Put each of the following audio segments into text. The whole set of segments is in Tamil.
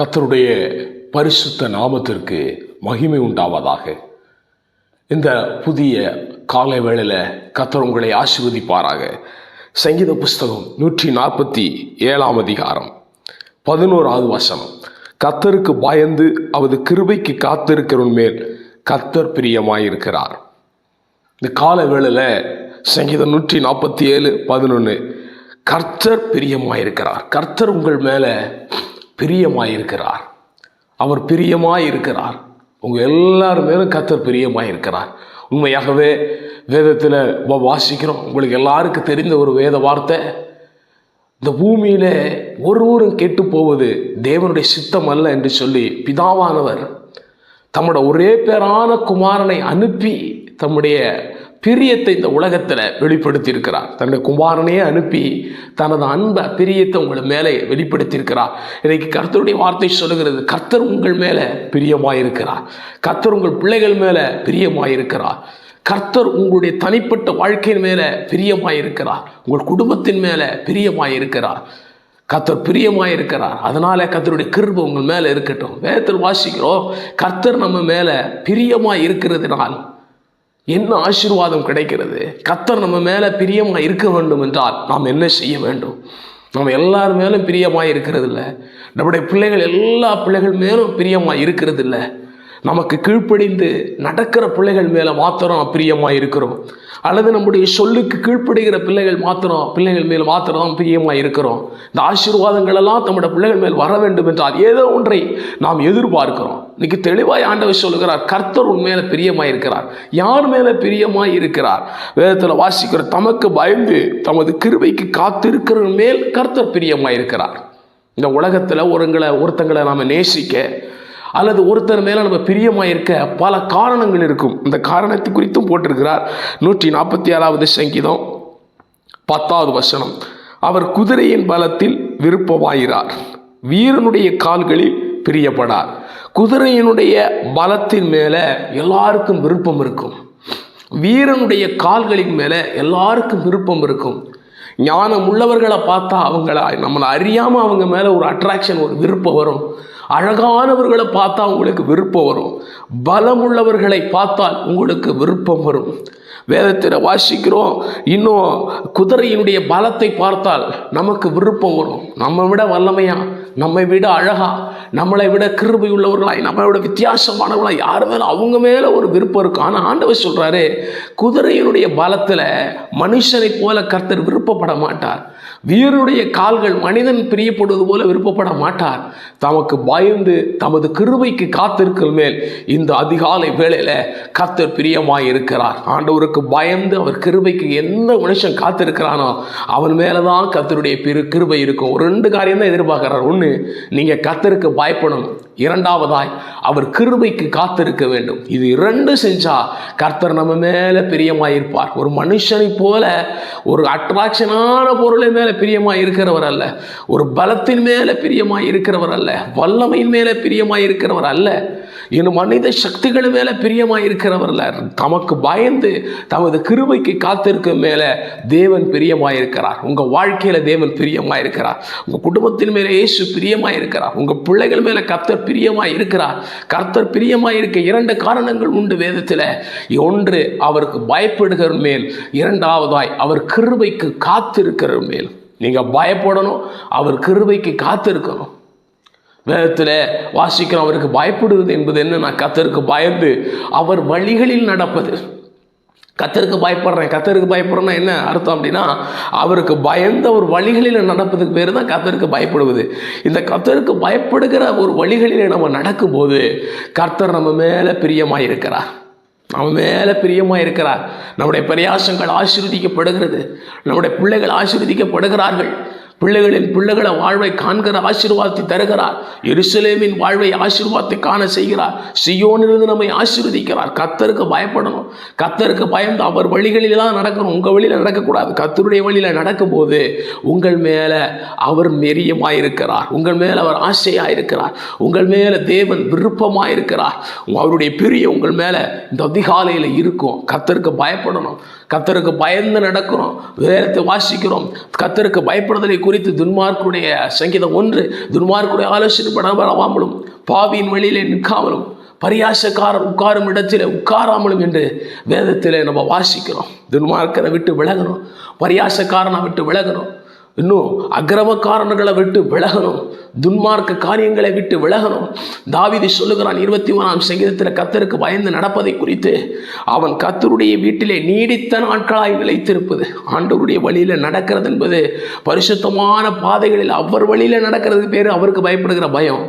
கத்தருடைய பரிசுத்த நாமத்திற்கு மகிமை உண்டாவதாக. இந்த புதிய காலை வேளையில் கத்தர் உங்களை ஆசிர்வதிப்பாராக. சங்கீத புஸ்தகம் நூற்றி நாற்பத்தி ஏழாம் அதிகாரம் பதினோராவது வசனம். கத்தருக்கு பயந்து அவரது கிருபைக்கு காத்திருக்கிறவன் மேல் கர்த்தர் பிரியமாயிருக்கிறார். இந்த கால வேளையில் சங்கீதம் நூற்றி நாற்பத்தி ஏழு பதினொன்று கர்த்தர் பிரியமாயிருக்கிறார். கர்த்தர் உங்கள் மேலே பிரியமாயிருக்கிறார். அவர் பிரியமாயிருக்கிறார். உங்கள் எல்லார் மேலும் கர்த்தர் பிரியமாயிருக்கிறார். உண்மையாகவே வேதத்தில் வாசிக்கிறோம். உங்களுக்கு எல்லாருக்கும் தெரிந்த ஒரு வேத வார்த்தை. இந்த பூமியில் ஒருவரும் கெட்டு போவது தேவனுடைய சித்தம் அல்ல என்று சொல்லி பிதாவானவர் தம்முடைய ஒரே பேரான குமாரனை அனுப்பி தம்முடைய பிரியத்தை இந்த உலகத்தில் வெளிப்படுத்தியிருக்கிறார். தன்னுடைய குமாரனையே அனுப்பி தனது அன்பை பிரியத்தை உங்கள் மேலே வெளிப்படுத்தியிருக்கிறார். இன்னைக்கு கர்த்தருடைய வார்த்தை சொல்லுகிறது கர்த்தர் உங்கள் மேலே பிரியமாயிருக்கிறார். கர்த்தர் உங்கள் பிள்ளைகள் மேலே பிரியமாயிருக்கிறார். கர்த்தர் உங்களுடைய தனிப்பட்ட வாழ்க்கையின் மேலே பிரியமாயிருக்கிறார். உங்கள் குடும்பத்தின் மேலே பிரியமாயிருக்கிறார். கர்த்தர் பிரியமாயிருக்கிறார். அதனால கர்த்தருடைய கிருபை உங்கள் மேலே இருக்கட்டும். வேதத்தில் வாசிக்கிறோம் கர்த்தர் நம்ம மேலே பிரியமாக இருக்கிறதுனால் என்ன ஆசீர்வாதம் கிடைக்கிறது? கத்தர் நம்ம மேலே பிரியமாக இருக்க வேண்டும் என்றால் நாம் என்ன செய்ய வேண்டும்? நம்ம எல்லார் மேலும் பிரியமாக இருக்கிறது இல்லை நம்முடைய பிள்ளைகள் எல்லா பிள்ளைகள் மேலும் பிரியமாக இருக்கிறது இல்லை நமக்கு கீழ்ப்படிந்து நடக்கிற பிள்ளைகள் மேலே மாத்திரம் பிரியமாக இருக்கிறோம். அல்லது நம்முடைய சொல்லுக்கு கீழ்ப்படுகிற பிள்ளைகள் மாத்திரம் பிள்ளைகள் மேல் மாத்திரம் தான் பிரியமாக இருக்கிறோம். இந்த ஆசீர்வாதங்கள் எல்லாம் நம்முடைய பிள்ளைகள் மேல் வர வேண்டும் என்றால் ஏதோ ஒன்றை நாம் எதிர்பார்க்கிறோம். இன்னைக்கு தெளிவாய் ஆண்டவர் சொல்லுகிறார் கர்த்தர் உன் மேலே பிரியமாக இருக்கிறார். யார் மேலே பிரியமாக இருக்கிறார்? வேதத்தில் வாசிக்கிற தமக்கு பயந்து தமது கிருபைக்கு காத்திருக்கிற மேல் கர்த்தர் பிரியமாக இருக்கிறார். இந்த உலகத்தில் ஒருங்களை ஒருத்தங்களை நாம் நேசிக்க அல்லது ஒருத்தர் மேலே நம்ம பிரியமாக இருக்க பல காரணங்கள் இருக்கும். இந்த காரணத்தை குறித்தும் போட்டிருக்கிறார். நூற்றி நாற்பத்தி ஆறாவது சங்கீதம் பத்தாவது வசனம். அவர் குதிரையின் பலத்தில் விருப்பமாயிறார் வீரனுடைய கால்களில் பிரியப்படார். குதிரையினுடைய பலத்தின் மேலே எல்லாருக்கும் விருப்பம் இருக்கும். வீரனுடைய கால்களின் மேலே எல்லாருக்கும் விருப்பம் இருக்கும். ஞானம் உள்ளவர்களை பார்த்தா அவங்கள நம்மளை அறியாமல் அவங்க மேலே ஒரு அட்ராக்ஷன் ஒரு விருப்பம் வரும். அழகானவர்களை பார்த்தா உங்களுக்கு விருப்பம் வரும். பலமுள்ளவர்களை பார்த்தால் உங்களுக்கு விருப்பம் வரும். வேதத்தில் வாசிக்கிறோம் இன்னும் குதிரையினுடைய பலத்தை பார்த்தால் நமக்கு விருப்பம் வரும். நம்ம விட வல்லமையா? நம்மை விட அழகா? நம்மளை விட கிருபை உள்ளவர்களாய் நம்மளை விட வித்தியாசமானவர்களாய் யார் மேலே அவங்க மேலே ஒரு விருப்பம் இருக்கும் ஆனால் ஆண்டவர் சொல்கிறாரு குதிரையினுடைய பலத்தில் மனுஷனை போல கர்த்தர் விருப்பப்பட மாட்டார். வீரனுடைய கால்கள் மனிதன் பிரியப்படுவது போல விருப்பப்பட மாட்டார். தமக்கு பயந்து தமது கிருபைக்கு காத்திருக்கிற மேல் இந்த அதிகாலை வேளையில் கர்த்தர் பிரியமாக இருக்கிறார் ஆண்டவருக்கு பயந்து அவர் கிருபைக்கு எந்த மனுஷன் காத்திருக்கிறானோ அவன் மேலே தான் கர்த்தருடைய பெரு கிருபை இருக்கும். ஒரு ரெண்டு காரியம் தான் எதிர்பார்க்கிறார். ஒன்று நீங்கள் கர்த்தருக்கு பயப்படணும் இரண்டாவதாய் அவர் கிருபைக்கு காத்திருக்க வேண்டும். இது இரண்டு செஞ்சா கர்த்தர் நம்ம மேலே பிரியமாயிருப்பார். ஒரு மனுஷனை போல ஒரு அட்ராக்ஷனான பொருளை மேலே பிரியமாக இருக்கிறவர் அல்ல. ஒரு பலத்தின் மேலே பிரியமாக இருக்கிறவர் அல்ல வல்லமையின் மேலே பிரியமாக இருக்கிறவர் அல்ல. இன்னும் மனித சக்திகள் மேலே பிரியமாக இருக்கிறவர் அல்ல. தமக்கு பயந்து தமது கிருபைக்கு காத்திருக்கும் மேலே தேவன் பிரியமாக இருக்கிறார் உங்கள் வாழ்க்கையில் தேவன் பிரியமாக இருக்கிறார் உங்கள் குடும்பத்தின் மேலே இயேசு பிரியமாக இருக்கிறார் உங்கள் பிள்ளைகள் மேலே கர்த்தர் பிரியமாக இருக்கிறார் கர்த்தர் பிரியமாக இருக்க இரண்டு காரணங்கள் உண்டு வேதத்தில். ஒன்று அவருக்கு பயப்படுகிற மேல். இரண்டாவதாய் அவர் கிருபைக்கு காத்திருக்கிற மேல். நீங்கள் பயப்படணும் அவர் கிருபைக்கு காத்திருக்கணும். வேதத்தில் வாசிக்கிறோம் அவருக்கு பயப்படுவது என்பது என்ன? நான் கத்தருக்கு பயந்து அவர் வழிகளில் நடப்பது. கத்தருக்கு பயப்படுறேன் கத்தருக்கு பயப்படுறேன்னா என்ன அர்த்தம் அப்படின்னா அவருக்கு பயந்த ஒரு வழிகளில் நடப்பதுக்கு பேர் தான் கத்தருக்கு பயப்படுவது. இந்த கத்தருக்கு பயப்படுகிற ஒரு வழிகளில் நம்ம நடக்கும்போது கர்த்தர் நம்ம மேலே பிரியமாக இருக்கிறார் நம்ம மேலே பிரியமாக இருக்கிறார் நம்முடைய பிரயாசங்கள் ஆசீர்வதிக்கப்படுகிறது. நம்முடைய பிள்ளைகள் ஆசீர்வதிக்கப்படுகிறார்கள். பிள்ளைகளின் பிள்ளைகளை வாழ்வை காண்கிற ஆசீர்வாதத்தை தருகிறார். எருசலேமின் வாழ்வை ஆசீர்வாதத்தை காண செய்கிறார். சியோனிலிருந்து நம்மை ஆசீர்வதிக்கிறார். கத்தருக்கு பயப்படணும். கத்தருக்கு பயந்து அவர் வழிகளில் தான் நடக்கணும். உங்கள் வழியில் நடக்கக்கூடாது. கத்தருடைய வழியில் நடக்கும்போது உங்கள் மேலே அவர் மெரியமாக இருக்கிறார் உங்கள் மேலே அவர் ஆசையாக இருக்கிறார் உங்கள் மேலே தேவன் விருப்பமாக இருக்கிறார் அவருடைய பிரிய உங்கள் மேலே இந்த அதிகாலையில் இருக்கும். கத்தருக்கு பயப்படணும். கத்தருக்கு பயந்து நடக்கிறோம். வேதத்தை வாசிக்கிறோம். கத்தருக்கு பயப்படுதலை குறித்து துன்மார்க்குடைய சங்கீதம் ஒன்று துன்மார்க்குடைய ஆலோசனை படாமலும் பாவியின் வழியிலே நிற்காமலும் பரியாசக்காரர் உட்காரும் இடத்தில் உட்காராமலும் என்று வேதத்தில் நம்ம வாசிக்கிறோம். துன்மார்க்கரை விட்டு விலகணும் பரியாசக்காரனை விட்டு விலகணும். இன்னும் அக்கிரமக்காரன்களை விட்டு விலகணும். துன்மார்க்க காரியங்களை விட்டு விலகணும். தாவிதி சொல்லுகிறான் இருபத்தி ஒன்றாம் சங்கீதத்தில் கத்தருக்கு பயந்து நடப்பதை குறித்து அவன் கத்தருடைய வீட்டிலே நீடித்த நாட்களாய் நிலைத்திருப்பது ஆண்டவருடைய வழியில் நடக்கிறது என்பது பரிசுத்தமான பாதைகளில் அவர் வழியில் நடக்கிறது பேர் அவருக்கு பயப்படுகிற பயம்.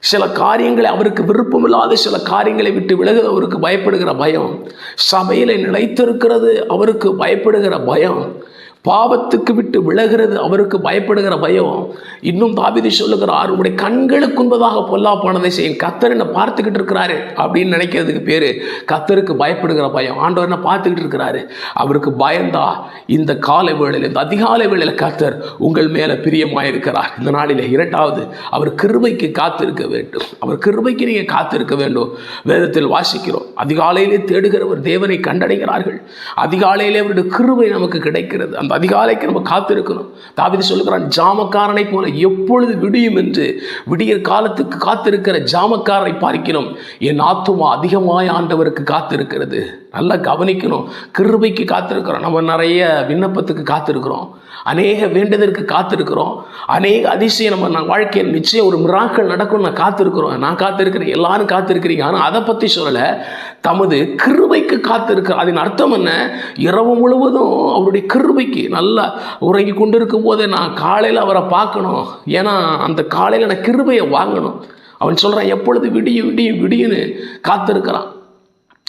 சில காரியங்களை அவருக்கு விருப்பமில்லாத சில காரியங்களை விட்டு விலகுது அவருக்கு பயப்படுகிற பயம். சபையில் நிலைத்திருக்கிறது அவருக்கு பயப்படுகிற பயம். பாவத்துக்கு விட்டு விலகிறது அவருக்கு பயப்படுகிற பயம். இன்னும் தாவிதி சொல்லுகிறார் உங்களுடைய கண்களுக்கு உண்பதாக பொல்லாப்பானதை செய்யும் கத்தர் என்ன பார்த்துக்கிட்டு இருக்கிறாரு. அப்படின்னு நினைக்கிறதுக்கு பேர் கத்தருக்கு பயப்படுகிற பயம். ஆண்டவர் என்ன பார்த்துக்கிட்டு இருக்கிறாரு. அவருக்கு பயந்தா இந்த காலை வேளையில் இந்த அதிகாலை வேளையில் கத்தர் உங்கள் மேலே பிரியமாக இருக்கிறார் இந்த நாளில் இரண்டாவது அவர் கிருபைக்கு காத்திருக்க வேண்டும். அவர் கிருபைக்கு நீங்கள் காத்திருக்க வேண்டும். வேதத்தில் வாசிக்கிறோம் அதிகாலையிலே தேடுகிறவர் தேவனை கண்டடைகிறார்கள். அதிகாலையிலே அவருடைய கிருபை நமக்கு கிடைக்கிறது. அந்த அதிகாலைக்கு நம்ம காத்திருக்கணும். தாவிதி சொல்லுகிறான் ஜாமக்காரனை போல எப்பொழுது விடியும் என்று விடியற் காலத்துக்கு காத்திருக்கிற ஜாமக்காரனை பார்க்கணும் என் ஆத்துமா அதிகமாய் ஆண்டவருக்கு காத்திருக்கிறது. நல்லா கவனிக்கணும். கிருபைக்கு காத்திருக்கிறோம். நம்ம நிறைய விண்ணப்பத்துக்கு காத்திருக்கிறோம். அநேக வேண்டுதலுக்கு காத்திருக்கிறோம். அநேக அதிசயம் நம்ம நான் வாழ்க்கையில் நிச்சயம் ஒரு மிராக்கள் நடக்கும் நான் காத்திருக்கிறோம். நான் காத்திருக்கிறேன். எல்லாரும் காத்திருக்கிறீங்க. ஆனால் அதை பற்றி சொல்லலை. தமது கிருபைக்கு காத்திருக்கிற அதன் அர்த்தம் என்ன? இரவு முழுவதும் அவருடைய கிருபைக்கு நல்லா உறங்கி கொண்டு இருக்கும் போதே நான் காலையில் அவரை பார்க்கணும். ஏன்னா அந்த காலையில் நான் கிருபையை வாங்கணும். அவன் சொல்கிறான் எப்பொழுது விடியும் விடியும் விடியுன்னு காத்திருக்கிறான்.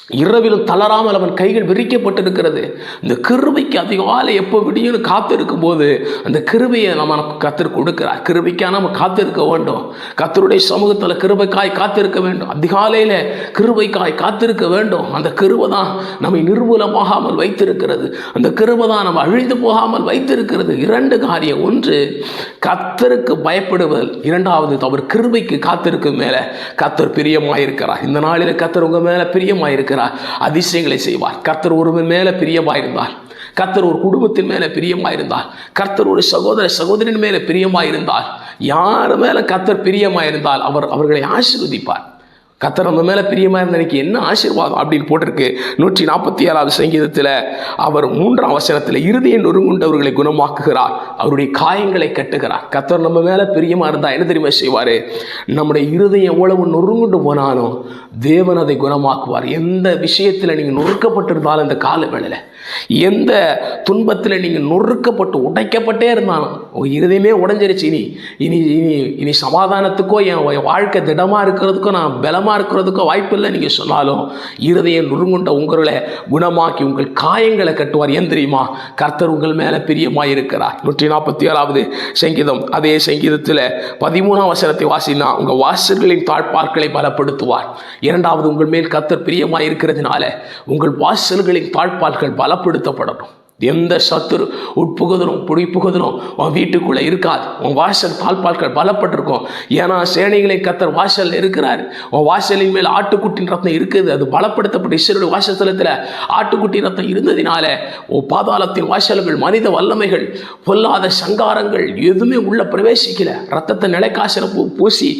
இரவிலும் தளராமல் அவன் கைகள் விரிக்கப்பட்டிருக்கிறது. இந்த கிருபைக்கு அதிகாலை எப்போ விடியும்னு காத்திருக்கும் போது அந்த கிருபையை நம்ம கத்தர் கொடுக்கிறார். கிருபைக்காக நம்ம காத்திருக்க வேண்டும். கத்தருடைய சமூகத்தில் கிருபைக்காய் காத்திருக்க வேண்டும். அதிகாலையில் கிருபைக்காய் காத்திருக்க வேண்டும். அந்த கிருபை தான் நம்மை நிர்மூலமாகாமல் வைத்திருக்கிறது. அந்த கிருபை தான் நம்ம அழிந்து போகாமல் வைத்திருக்கிறது. இரண்டு காரியம். ஒன்று கத்தருக்கு பயப்படுவதல். இரண்டாவது அவர் கிருபைக்கு காத்திருக்கும் மேலே கத்தர் பிரியமாயிருக்கிறார். இந்த நாளில் கத்தர் உங்கள் மேலே பிரியமாயிருக்கிறார். அதிசயங்களை செய்வார். கர்த்தர் ஒருவன் மேலே பிரியமாயிருந்தார் கர்த்தர் ஒரு குடும்பத்தின் மேலே பிரியமாயிருந்தார் கர்த்தர் ஒரு சகோதர சகோதரின் மேலே பிரியமாயிருந்தார் யார் மேலே கர்த்தர் பிரியமாயிருந்தால் அவர் அவர்களை ஆசீர்வதிப்பார். கத்தர் நம்ம மேலே பிரியமாக இருந்த எனக்கு என்ன ஆசீர்வாதம் அப்படின்னு போட்டிருக்கு. நூற்றி நாற்பத்தி ஏழாவது சங்கீதத்தில் அவர் மூன்றாம் வசனத்தில் இறுதியை நொறுங்குண்டவர்களை குணமாக்குகிறார். அவருடைய காயங்களை கட்டுகிறார். கத்தர் நம்ம மேலே பிரியமாக இருந்தால் என்ன தெரியுமா செய்வார்? நம்முடைய இருதயம் எவ்வளவு நொறுங்குண்டு போனாலும் தேவன் அதை குணமாக்குவார். எந்த விஷயத்தில் நீங்கள் நொறுக்கப்பட்டிருந்தாலும் இந்த கால வேளையில் எந்த துன்பத்தில் நீங்கள் நொறுக்கப்பட்டு உடைக்கப்பட்டே இருந்தாலும் உங்கள் இருதயமே உடஞ்சிருச்சு. இனி இனி இனி இனி சமாதானத்துக்கோ என் வாழ்க்கை திடமாக இருக்கிறதுக்கோ நான் பலமாக இருக்கிறதுக்கோ வாய்ப்பில்லை நீங்கள் சொன்னாலும் இருதயம் நுறுங்குண்ட உங்களை குணமாக்கி உங்கள் காயங்களை கட்டுவார். ஏன் தெரியுமா? கர்த்தர் உங்கள் மேலே பிரியமாக இருக்கிறார். நூற்றி நாற்பத்தி ஏழாவது சங்கீதம். அதே சங்கீதத்தில் பதிமூணாம் வசனத்தை வாசினா உங்கள் வாசல்களின் தாழ்பார்களை பலப்படுத்துவார். இரண்டாவது உங்கள் மேல் கர்த்தர் பிரியமாக இருக்கிறதுனால உங்கள் வாசல்களின் தாழ்பால்கள் பலப்படுத்தப்படணும் எந்த சத்துரு உட்புகுதலும் புடிப்புகுதலும் உன் வீட்டுக்குள்ளே இருக்காது. உன் வாசல் பால்பால்கள் பலப்பட்டிருக்கும். ஏன்னா சேனைகளை கத்தர் வாசல் இருக்கிறார். உன் வாசலின் மேல் ஆட்டுக்குட்டின் ரத்தம் இருக்குது. அது பலப்படுத்தப்பட்ட இஸ்ரேல் வாசஸ்தலத்தில் ஆட்டுக்குட்டி ரத்தம் இருந்ததினால உன் பாதாளத்தின் வாசல்கள் மனித வல்லமைகள் பொல்லாத சங்காரங்கள் எதுவுமே உள்ளே பிரவேசிக்கல. ரத்தத்தை நிலைக்காசல பூ பூசி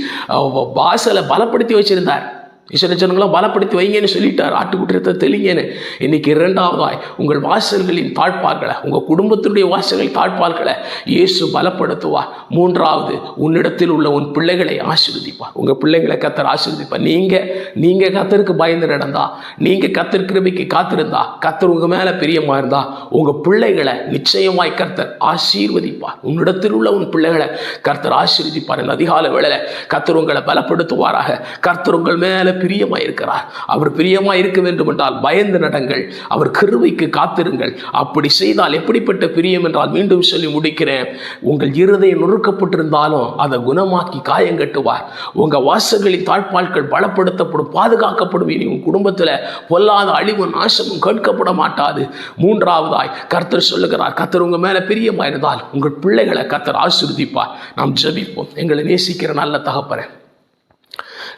வாசலை பலப்படுத்தி வச்சிருந்தார். ஈஸ்வரச்சனங்களாம் பலப்படுத்தி வைங்கன்னு சொல்லிட்டார். ஆட்டுக்குற்றத்தை தெளிங்கன்னு. இன்னைக்கு இரண்டாவதாய் உங்கள் வாசல்களின் தாழ்ப்பார்களை உங்கள் குடும்பத்தினுடைய வாசல்கள் தாழ்ப்பார்களை இயேசு பலப்படுத்துவா மூன்றாவது உன்னிடத்தில் உள்ள உன் பிள்ளைகளை ஆசிர்வதிப்பா உங்கள் பிள்ளைகளை கத்தர் ஆசிர்வதிப்பா நீங்கள் நீங்கள் கத்தருக்கு பயந்து நடந்தா நீங்கள் கத்தர் கிருபைக்கு காத்திருந்தா கத்தர் உங்கள் மேலே பிரியமாக இருந்தா உங்கள் பிள்ளைகளை நிச்சயமாய் கர்த்தர் ஆசீர்வதிப்பார். உன்னிடத்தில் உள்ள உன் பிள்ளைகளை கர்த்தர் ஆசீர்வதிப்பார். இந்த அதிகால வேளையில் கர்த்தர் உங்களை பலப்படுத்துவாராக. கர்த்தர் உங்கள் மேலே பிரியமாக இருக்கிறார் அவர் பிரியமாக இருக்க வேண்டும் என்றால் பயந்து நடங்கள் அவர் கருவைக்கு காத்திருங்கள். அப்படி செய்தால் எப்படிப்பட்ட பிரியம் என்றால் மீண்டும் சொல்லி முடிக்கிறேன். உங்கள் இருதயம் நொறுக்கப்பட்டிருந்தாலும் அதை குணமாக்கி காயங்கட்டுவார் உங்கள் வாசல்களின் தாழ்பால்கள் பலப்படுத்தப்படும் பாதுகாக்கப்படும். இனி உங்கள் குடும்பத்தில் பொல்லாத அழிவும் நாசமும் கேட்கப்பட மாட்டாது. மூன்றாவதாய் கர்த்தர் சொல்லுகிறார் கர்த்தர் உங்கள் மேலே பிரியமாயிருந்தால் உங்கள் பிள்ளைகளை கர்த்தர் ஆசிர்வதிப்பார். நாம் ஜபிப்போம். எங்களை நேசிக்கிற நல்ல தகப்பறேன்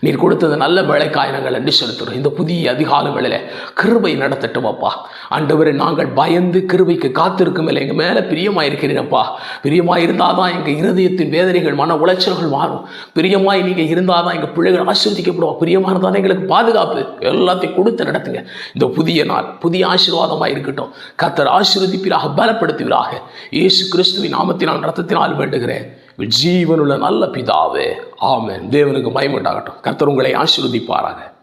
நீர் கொடுத்தது நல்ல வேலை காயினங்கள் என்று செலுத்துகிறோம் இந்த புதிய அதிகால வேளையில கிருபை நடத்தட்டும் அப்பா ஆண்டவரே நாங்கள் பயந்து கிருபைக்கு காத்திருக்கும் இல்லை எங்கள் மேலே பிரியமாக இருக்கிறீரப்பா. பிரியமாக இருந்தால் தான் எங்கள் இருதயத்தின் வேதனைகள் மன உளைச்சல்கள் மாறும். பிரியமாய் நீங்கள் இருந்தால் தான் எங்கள் பிள்ளைகள் ஆசீர்வதிக்கப்படுவோம் பிரியமாக இருந்தால் தான் எங்களுக்கு பாதுகாப்பு எல்லாத்தையும் கொடுத்து நடத்துங்க. இந்த புதிய நாள் புதிய ஆசீர்வாதமாக இருக்கட்டும். கத்தர் ஆசீர்வதிப்பீராக பலப்படுத்துவீராக. இயேசு கிறிஸ்துவின் நாமத்தினால் ரத்தத்தினால் வேண்டுகிறேன். ஜீவனுள்ள நல்ல பிதாவே. ஆமேன். தேவனுக்கு பயமுண்டாகட்டும் கர்த்தர் உங்களை ஆசீர்வதிப்பாராக.